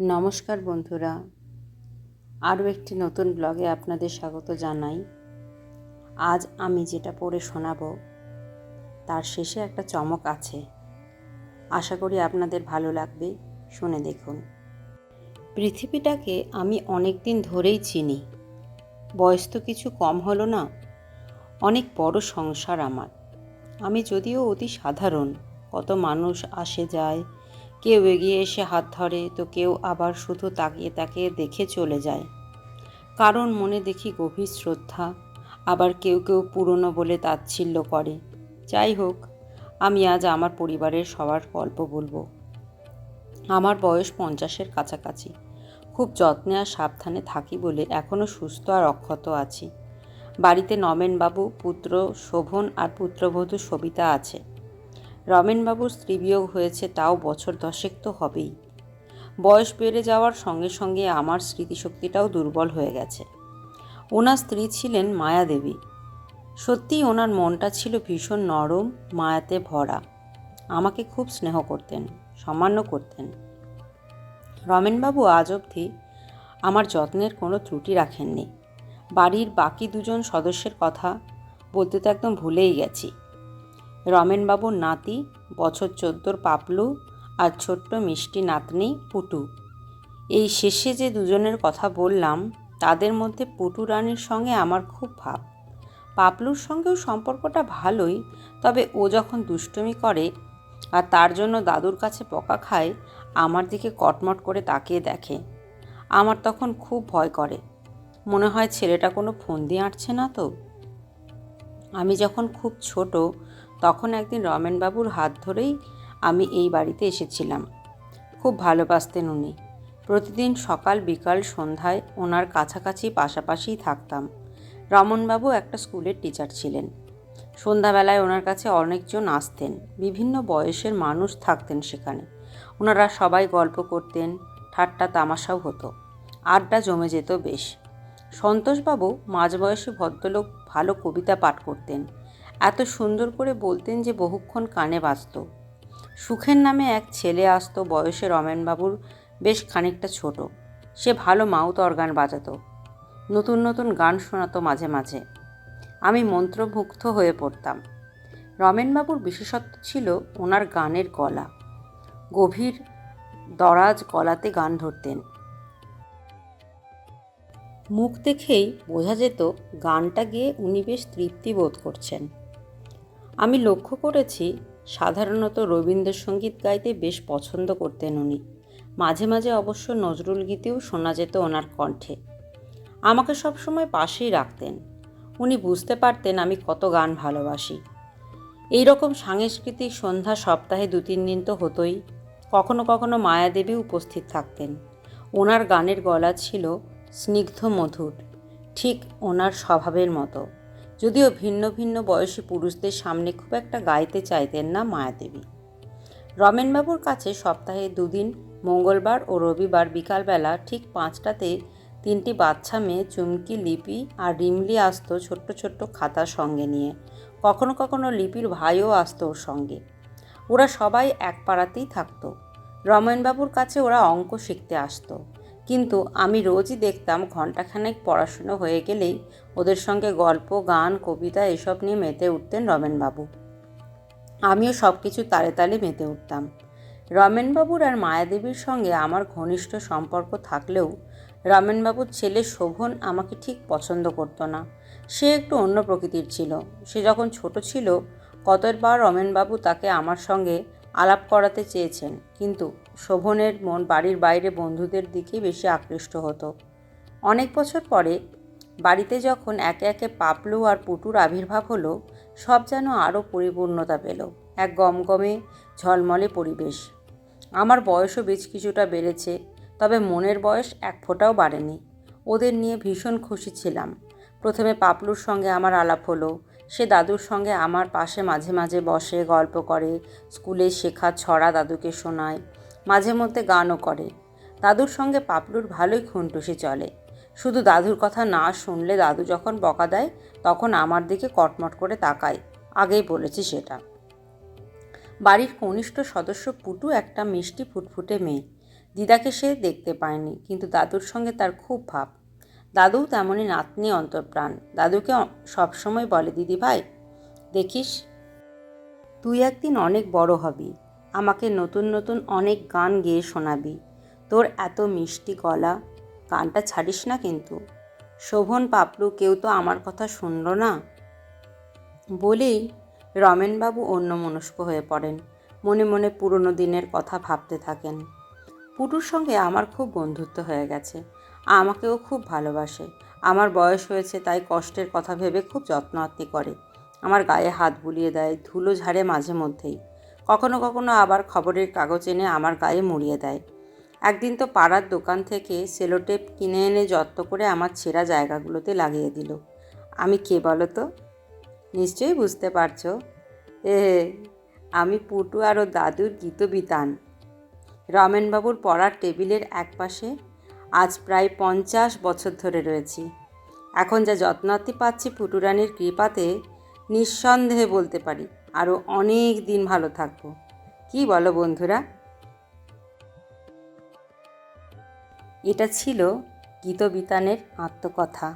নমস্কার বন্ধুরা। আরও একটি নতুন ব্লগে আপনাদের স্বাগত জানাই। আজ আমি যেটা পড়ে শোনাবো, তার শেষে একটা চমক আছে। আশা করি আপনাদের ভালো লাগবে, শুনে দেখুন। পৃথিবীটাকে আমি অনেক দিন ধরেই চিনি। বয়স তো কিছু কম হলো না, অনেক বড় সংসার আমার। আমি যদিও অতি সাধারণ, কত মানুষ আসে যায় কেউ এগিয়ে এসে হাত ধরে, তো কেউ আবার শুধু তাকিয়ে তাকিয়ে দেখে চলে যায়। কারণ মনে দেখি গভীর শ্রদ্ধা, আবার কেউ কেউ পুরনো বলে তাচ্ছিল্য করে। যাই হোক, আমি আজ আমার পরিবারের সবার গল্প বলব। আমার বয়স পঞ্চাশের কাছাকাছি। খুব যত্নে আর সাবধানে থাকি বলে এখনও সুস্থ আর অক্ষত আছি। বাড়িতে নমেনবাবু, পুত্র শোভন আর পুত্রবধূ সবিতা আছে। রমেনবাবুর স্ত্রী বিয়োগ হয়েছে তাও বছর দশেক তো হবেই। বয়স বেড়ে যাওয়ার সঙ্গে সঙ্গে আমার স্মৃতিশক্তিটাও দুর্বল হয়ে গেছে। ওনার স্ত্রী ছিলেন মায়াদেবী। সত্যিই ওনার মনটা ছিল ভীষণ নরম, মায়াতে ভরা। আমাকে খুব স্নেহ করতেন, সামান্য করতেন। রমেনবাবু আজ অবধি আমার যত্নের কোনো ত্রুটি রাখেননি। বাড়ির বাকি দুজন সদস্যের কথা বলতে তো একদম ভুলেই গেছি। রমেনবাবুর নাতি, বছর চোদ্দোর পাপলু আর ছোট্ট মিষ্টি নাতনি পুটু। এই শেষে যে দুজনের কথা বললাম, তাদের মধ্যে পুটু রানীর সঙ্গে আমার খুব ভাব। পাপলুর সঙ্গেও সম্পর্কটা ভালোই, তবে ও যখন দুষ্টুমি করে আর তার জন্য দাদুর কাছে পকা খায়, আমার দিকে কটমট করে তাকিয়ে দেখে। আমার তখন খুব ভয় করে। মনে হয় ছেলেটা কোনো ফন্দি আঁটছে না তো। আমি যখন খুব ছোট তখন একদিন রমেনবাবুর হাত ধরেই আমি এই বাড়িতে এসেছিলাম। খুব ভালোবাসতেন উনি। প্রতিদিন সকাল, বিকাল, সন্ধ্যায় ওনার কাছাকাছি পাশাপাশিই থাকতাম। রমনবাবু একটা স্কুলের টিচার ছিলেন। সন্ধ্যাবেলায় ওনার কাছে অনেকজন আসতেন। বিভিন্ন বয়সের মানুষ থাকতেন সেখানে। ওনারা সবাই গল্প করতেন, ঠাট্টা তামাশাও হতো। আড্ডা জমে যেত বেশ। সন্তোষবাবু মাঝবয়সী ভদ্রলোক ভালো কবিতা পাঠ করতেন। এত সুন্দর করে বলতেন যে বহুক্ষণ কানে বাজত। সুখের নামে এক ছেলে আসতো, বয়সে রমেনবাবুর বেশ খানিকটা ছোট। সে ভালো মাউথ অর্গান বাজাতো। নতুন নতুন গান শোনাতো মাঝে মাঝে। আমি মন্ত্রমুগ্ধ হয়ে পড়তাম। রমেনবাবুর বিশেষত্ব ছিল ওনার গানের গলা। গভীর দরাজ গলাতে গান ধরতেন। মুখ দেখেই বোঝা যেত গানটা গেয়ে উনি বেশ তৃপ্তি বোধ করছেন। আমি লক্ষ্য করেছি, সাধারণত রবীন্দ্রসঙ্গীত গাইতে বেশ পছন্দ করতেন উনি। মাঝে মাঝে অবশ্য নজরুল গীতেও শোনা যেত ওনার কণ্ঠে। আমাকে সবসময় পাশেই রাখতেন। উনি বুঝতে পারতেন আমি কত গান ভালোবাসি। এই রকম সাংস্কৃতিক সন্ধ্যা সপ্তাহে দু তিন দিন তো হতোই। কখনো কখনো মায়াদেবী উপস্থিত থাকতেন। ওনার গানের গলা ছিল স্নিগ্ধ মধুর, ঠিক ওনার স্বভাবের মতো। যদিও ভিন্ন ভিন্ন বয়সী পুরুষদের সামনে খুব একটা গাইতে চাইতেন না মায়াদেবী। রমেনবাবুর কাছে সপ্তাহে দুদিন, মঙ্গলবার ও রবিবার বিকালবেলা ঠিক পাঁচটাতে তিনটি বাচ্চা মেয়ে, চুমকি, লিপি আর রিমলি আসতো ছোট্ট ছোট্ট খাতা সঙ্গে নিয়ে। কখনো কখনো লিপির ভাইও আসতো ওর সঙ্গে। ওরা সবাই এক পাড়াতেই থাকতো। রমেনবাবুর কাছে ওরা অঙ্ক শিখতে আসতো। কিন্তু আমি রোজই দেখতাম ঘণ্টাখানেক পড়াশুনো হয়ে গেলেই ওদের সঙ্গে গল্প, গান, কবিতা এসব নিয়ে মেতে উঠতেন রমেনবাবু। আমিও সব কিছু তালে তালে মেতে উঠতাম। রমেনবাবুর আর মায়াদেবীর সঙ্গে আমার ঘনিষ্ঠ সম্পর্ক থাকলেও রমেনবাবুর ছেলে শোভন আমাকে ঠিক পছন্দ করতো না। সে একটু অন্য প্রকৃতির ছিল। সে যখন ছোট ছিল, কতবার রমেনবাবু তাকে আমার সঙ্গে আলাপ করাতে চেয়েছেন, কিন্তু শোভনের মন বাড়ির বাইরে বন্ধুদের দিকেই বেশি আকৃষ্ট হতো। অনেক বছর পরে বাড়িতে যখন একে একে পাপলু আর পুটুর আবির্ভাব হলো, সব যেন আরও পরিপূর্ণতা পেল, এক গমগমে ঝলমলে পরিবেশ। আমার বয়সও বেশ কিছুটা বেড়েছে, তবে মনের বয়স এক ফোঁটাও বাড়েনি। ওদের নিয়ে ভীষণ খুশি ছিলাম। প্রথমে পাপলুর সঙ্গে আমার আলাপ হলো, সে দাদুর সঙ্গে আমার পাশে মাঝে মাঝে বসে, গল্প করে, স্কুলে শেখা ছড়া দাদুকে শোনায় মাঝে মধ্যে গানও করে। দাদুর সঙ্গে পাপলুর ভালোই খুনটুসি চলে। শুধু দাদুর কথা না শুনলে দাদু যখন বকা দেয়, তখন আমার দিকে কটমট করে তাকায়। আগেই বলেছি সেটা। বাড়ির কনিষ্ঠ সদস্য পুটু একটা মিষ্টি ফুটফুটে মেয়ে। দিদাকে সে দেখতে পায়নি, কিন্তু দাদুর সঙ্গে তার খুব ভাব। দাদু তেমনই নাতনি অন্তর্প্রাণ দাদুকে সবসময় বলে দিদি ভাই দেখিস, তুই একদিন অনেক বড় হবি। আমাকে নতুন নতুন অনেক গান গেয়ে শোনাবি। তোর এত মিষ্টি গলা। গানটা ছাড়িস না কিন্তু। শোভন পাপলু কেউ তো আমার কথা শুনল না? বলেই রমেনবাবু অন্যমনস্ক হয়ে পড়েন। মনে মনে পুরনো দিনের কথা ভাবতে থাকেন। পুটুর সঙ্গে আমার খুব বন্ধুত্ব হয়ে গেছে। আমাকেও খুব ভালোবাসে। আমার বয়স হয়েছে, তাই কষ্টের কথা ভেবে খুব যত্ন করে। আমার গায়ে হাত বুলিয়ে দেয়, ধুলো ঝাড়ে মাঝে মধ্যেই। কখনো কখনো আবার খবরের কাগজ এনে আমার গায়ে মুড়িয়ে দেয়। একদিন তো পাড়ার দোকান থেকে সেলোটেপ কিনে এনে যত্ন করে আমার ছেঁড়া জায়গাগুলোতে লাগিয়ে দিল। আমি কে বলো তো? নিশ্চয়ই বুঝতে পারছ। এ, আমি পুটু আর ও দাদুর গীতবিতান রমেনবাবুর পড়ার টেবিলের একপাশে আজ প্রায় পঞ্চাশ বছর ধরে রয়েছি। এখন যা যত্নার্থী পাচ্ছি পুটুরানির কৃপাতে নিঃসন্দেহে বলতে পারি। আরও অনেক দিন ভালো থাকব। কি বলো বন্ধুরা? এটা ছিল গীতবিতানের আত্মকথা।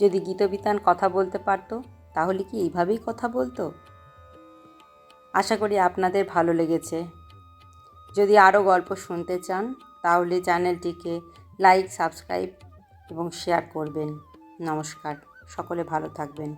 যদি গীতবিতান কথা বলতে পারতো, তাহলে কি এইভাবেই কথা বলতো? আশা করি আপনাদের ভালো লেগেছে। যদি আরও গল্প শুনতে চান, তাহলে চ্যানেলটিকে লাইক, সাবস্ক্রাইব এবং শেয়ার করবেন। নমস্কার, সকলে ভালো থাকবেন।